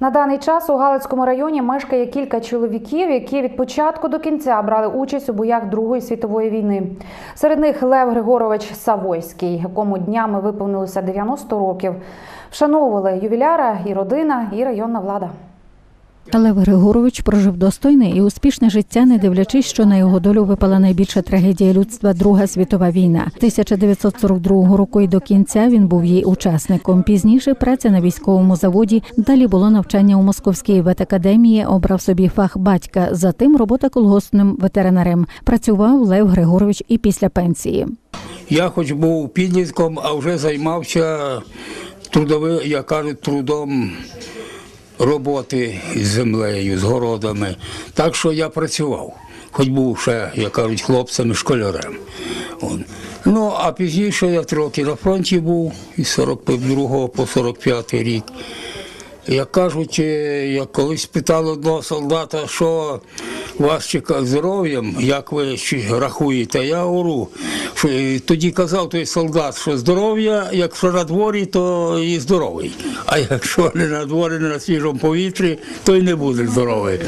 На даний час у Галицькому районі мешкає кілька чоловіків, які від початку до кінця брали участь у боях Другої світової війни. Серед них Лев Григорович Савойський, якому днями виповнилося 90 років. Вшановували ювіляра і родина, і районна влада. Лев Григорович прожив достойне і успішне життя, не дивлячись, що на його долю випала найбільша трагедія людства Друга світова війна. 1942 року і до кінця він був її учасником. Пізніше праця на військовому заводі. Далі було навчання у Московській ветакадемії. Обрав собі фах батька. Затим робота колгоспним ветеринарем. Працював Лев Григорович і після пенсії. Я хоч був підлітком, а вже займався трудовим, як кажуть, трудом роботи з землею, з городами. Так що я працював, хоч був ще, як кажуть, хлопцем і школярем. Ну, а пізніше я три роки на фронті був із 42 по 45 рік. Як кажуть, я як колись питали одного солдата, що вас чекає здоров'ям, як ви рахуєте, я говорю, е, тоді казав той солдат, що здоров'я, якщо на дворі, то і здоровий. А якщо не на дворі, не на свіжому повітрі, то й не буде здоровий.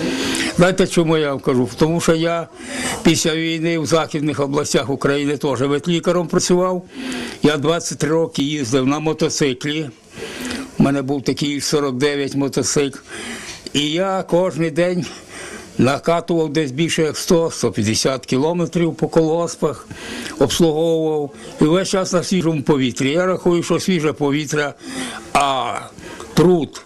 Знаєте, чому я вам кажу? Тому що я після війни в західних областях України теж ветлікаром працював. Я 23 роки їздив на мотоциклі. У мене був такий 49 мотоцикл. І я кожен день накатував десь більше як 100-150 кілометрів по колгоспах, обслуговував. І весь час на свіжому повітрі. Я рахую, що свіже повітря, а труд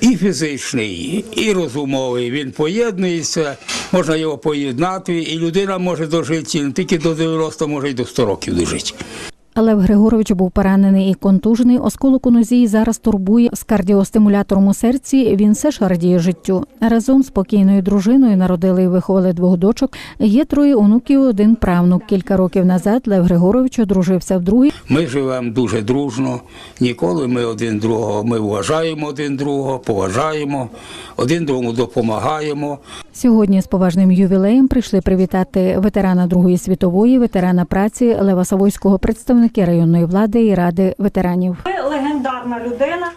і фізичний, і розумовий, він поєднується, можна його поєднати, і людина може дожити не тільки до 90, може й до 100 років дожити. Лев Григорович був поранений і контужений. Осколок у нозі зараз турбує з кардіостимулятором у серці. Він все ж радіє життю. Разом з покійною дружиною народили і виховали двох дочок. Є троє онуків, один правнук. Кілька років назад Лев Григорович одружився вдруге. Ми живемо дуже дружно. Ніколи ми один другого. Ми вважаємо один другого, поважаємо, один другому допомагаємо. Сьогодні з поважним ювілеєм прийшли привітати ветерана Другої світової, ветерана праці Лева Савойського, представники районної влади і ради ветеранів. Ви легендарна людина.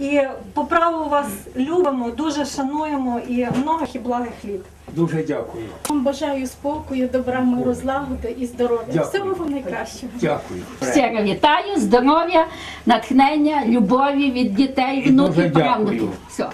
І по праву вас любимо, дуже шануємо і многих і благих літ. Дуже дякую. Вам бажаю спокою, добра, миру, злагоди і здоров'я. Дякую. Всього вам найкращого. Дякую. Щиро вітаю, здоров'я, натхнення, любові від дітей, І дуже внуків, дякую. правнуків. Все.